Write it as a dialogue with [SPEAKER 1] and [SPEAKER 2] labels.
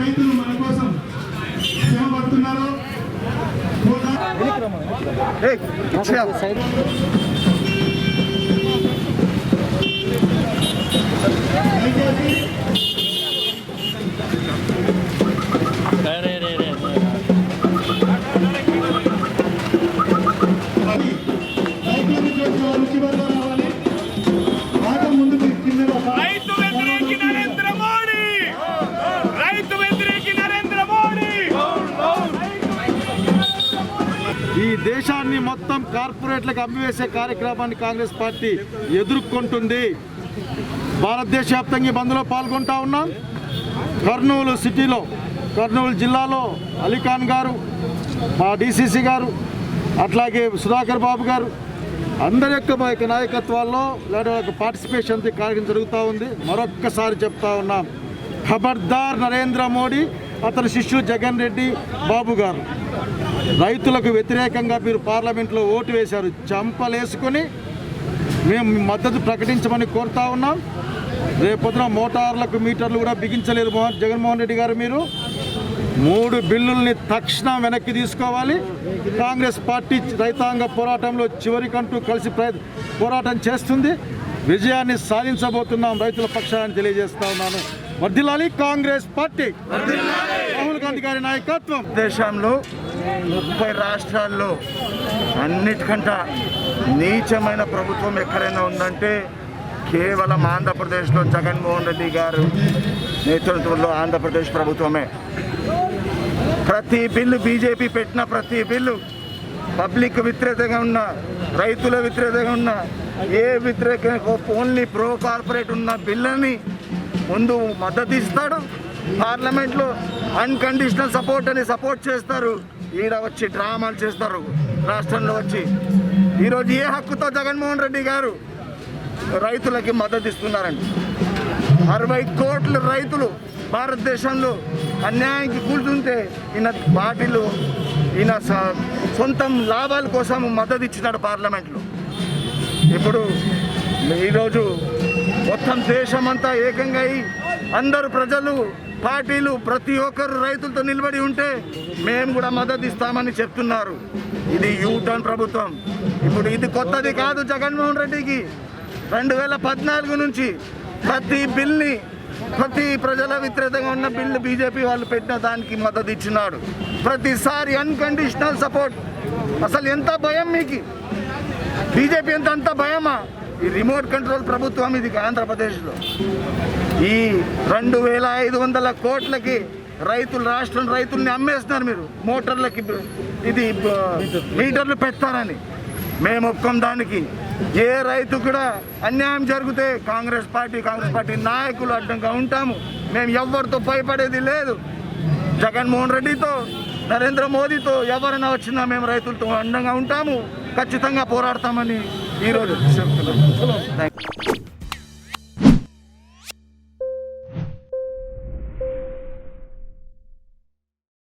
[SPEAKER 1] రైతులు మన కోసం శ్రమ పడుతున్నారో
[SPEAKER 2] దేశాన్ని మొత్తం కార్పొరేట్లకు అమ్మివేసే కార్యక్రమాన్ని కాంగ్రెస్ పార్టీ ఎదుర్కొంటుంది. భారతదేశ వ్యాప్తంగా ఈ బంద్లో పాల్గొంటా ఉన్నాం. కర్నూలు సిటీలో కర్నూలు జిల్లాలో అలీఖాన్ గారు మా డిసిసి గారు అట్లాగే సుధాకర్ బాబు గారు అందరి యొక్క మా యొక్క నాయకత్వాల్లో లేదా యొక్క పార్టిసిపేషన్ కార్యక్రమం జరుగుతూ ఉంది. మరొక్కసారి చెప్తా ఉన్నాం. ఖబర్దార్ నరేంద్ర మోడీ అతని శిష్యుడు జగన్ రెడ్డి బాబు గారు. రైతులకు వ్యతిరేకంగా మీరు పార్లమెంట్లో ఓటు వేశారు. చంపలేసుకొని మేము మద్దతు ప్రకటించమని కోరుతా ఉన్నాం. రేపొద్దున మోటార్లకు మీటర్లు కూడా బిగించలేదు మోహన్ జగన్మోహన్ రెడ్డి గారు మీరు. మూడు బిల్లుల్ని తక్షణం వెనక్కి తీసుకోవాలి. కాంగ్రెస్ పార్టీ రైతాంగ పోరాటంలో చివరికంటూ కలిసి పోరాటం చేస్తుంది. విజయాన్ని సాధించబోతున్నాం రైతుల పక్షాన్ని తెలియజేస్తా ఉన్నాను. వర్ధిల్లాలి కాంగ్రెస్ పార్టీ. రాహుల్ గాంధీ గారి నాయకత్వం.
[SPEAKER 3] దేశంలో ముప్పై రాష్ట్రాల్లో అన్నిటికంట నీచమైన ప్రభుత్వం ఎక్కడైనా ఉందంటే కేవలం ఆంధ్రప్రదేశ్లో జగన్మోహన్ రెడ్డి గారు నేతృత్వంలో ఆంధ్రప్రదేశ్ ప్రభుత్వమే. ప్రతి బిల్లు బీజేపీ పెట్టిన ప్రతి బిల్లు పబ్లిక్ వ్యతిరేకంగా ఉన్న రైతుల వ్యతిరేకంగా ఉన్న ఏ వ్యతిరేక ఓన్లీ ప్రో కార్పొరేట్ ఉన్న బిల్లుని ముందు మద్దతు ఇస్తాడు పార్లమెంట్లో అన్కండిషనల్ సపోర్ట్ అని సపోర్ట్ చేస్తారు. ఈడ వచ్చి డ్రామాలు చేస్తారు రాష్ట్రంలో వచ్చి. ఈరోజు ఏ హక్కుతో జగన్మోహన్ రెడ్డి గారు రైతులకి మద్దతు ఇస్తున్నారండి? అరవై కోట్ల రైతులు భారతదేశంలో అన్యాయానికి కూర్చుంటే ఈయన పార్టీలు ఈయన స- సొంతం లాభాల కోసం మద్దతు ఇచ్చినాడు పార్లమెంట్లో. ఇప్పుడు ఈరోజు మొత్తం దేశమంతా ఏకంగా అయి అందరు ప్రజలు పార్టీలు ప్రతి ఒక్కరు రైతులతో నిలబడి ఉంటే మేము కూడా మద్దతు ఇస్తామని చెప్తున్నారు. ఇది యూటర్న్ ప్రభుత్వం. ఇప్పుడు ఇది కొత్తది కాదు జగన్మోహన్ రెడ్డికి. రెండు వేల పద్నాలుగు నుంచి ప్రతి బిల్ని ప్రతి ప్రజల వ్యతిరేకంగా ఉన్న బిల్లు బీజేపీ వాళ్ళు పెట్టిన దానికి మద్దతు ఇచ్చినాడు. ప్రతిసారి అన్కండిషనల్ సపోర్ట్ అసలు ఎంత భయం మీకు? బీజేపీ ఎంత అంత భయమా? ఈ రిమోట్ కంట్రోల్ ప్రభుత్వం ఇది ఆంధ్రప్రదేశ్లో. ఈ రెండు వేల ఐదు వందల కోట్లకి రైతులు రాష్ట్రం రైతుల్ని అమ్మేస్తున్నారు మీరు. మోటార్లకి ఇది మీటర్లు పెడతారని. మేము ఒప్పుకోం దానికి. ఏ రైతు కూడా అన్యాయం జరిగితే కాంగ్రెస్ పార్టీ కాంగ్రెస్ పార్టీ నాయకులు అడ్డంగా ఉంటాము. మేము ఎవరితో భయపడేది లేదు. జగన్మోహన్ రెడ్డితో నరేంద్ర మోదీతో ఎవరైనా వచ్చినా మేము రైతులతో అండంగా ఉంటాము. ఖచ్చితంగా పోరాడతామని ఈరోజు చెప్తున్నాం Thank you.